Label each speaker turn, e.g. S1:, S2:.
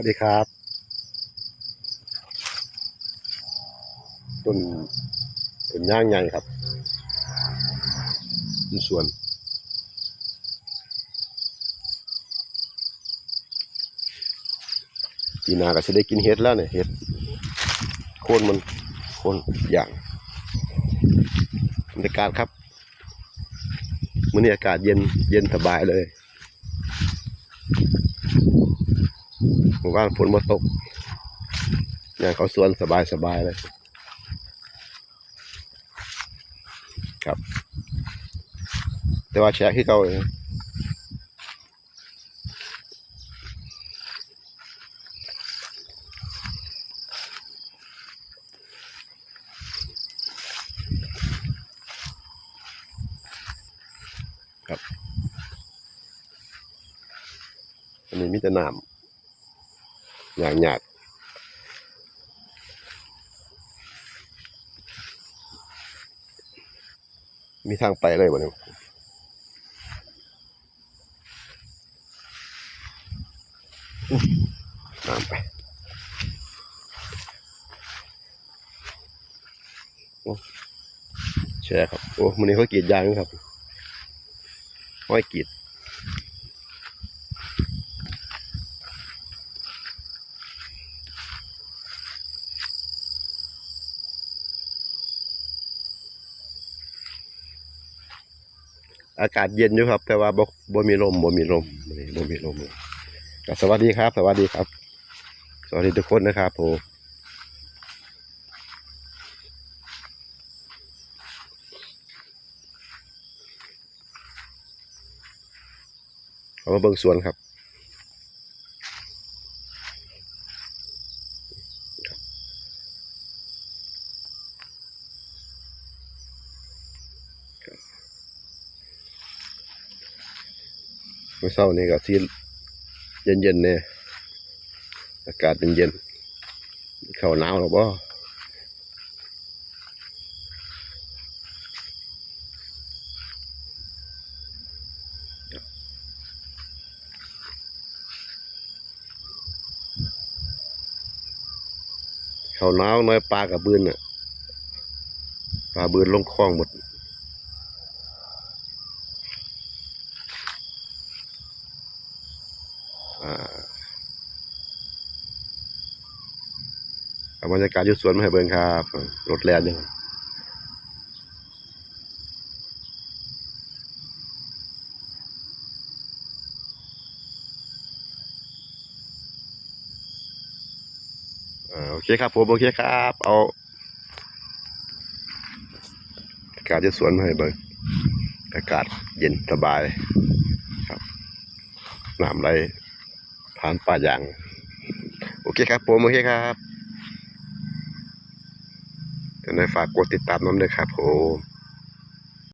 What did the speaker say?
S1: วัสดีครับต้นต้นย่างใหญ่ครับต้นสวนปีหนาก็จะได้กินเห็ดแล้วเนี่ยเห็ดโคนมันโคนอย่างบรรยากาศครับมื้อนี้อากาศเย็นเย็นสบายเลย หมู่านฝนมาตกอย่างเขาสวนสบายสบายเลย ครับ แต่ว่าแชร์ที่เกาเลยนะอันนี้มีแต่น้ำ อย่างหยาดมีทางไปเลยบ่เนี่ยอื้น้ำไปโอ้แช่ครับ โอ้มันนี้เขากีดยางครับห้อยกรีด อากาศเย็นอยู่ครับ แต่ว่าบ่บ่มีลมบ่มีลมมื้อนี้บ่มีลมก็สวัสดีครับ สวัสดีครับ สวัสดีทุกคนนะครับผมเอามาเบิ่งสวนครับ มื่อเช้านี้ก็ที่เย็นๆเนี่ยอากาศเย็นๆเข้าหนาวหรอบ่เขาหนาวน้อยปลากับบืนน่ะปลาบืนลงคลองหมด อ่าเอา บรรยากาศยู่สวนมาให้เบิ่งครับรถแล่นอยู่อ่าโอเคครับผม โอเคครับ เอาอากาศอยู่สวนมาให้เบิ่งอากาศเย็นสบายครับน้ำไหล ผ่านป่ายาง โอเคครับผม โอเคครับก็ได้ฝากกดติดตามน้ำด้วยครับผม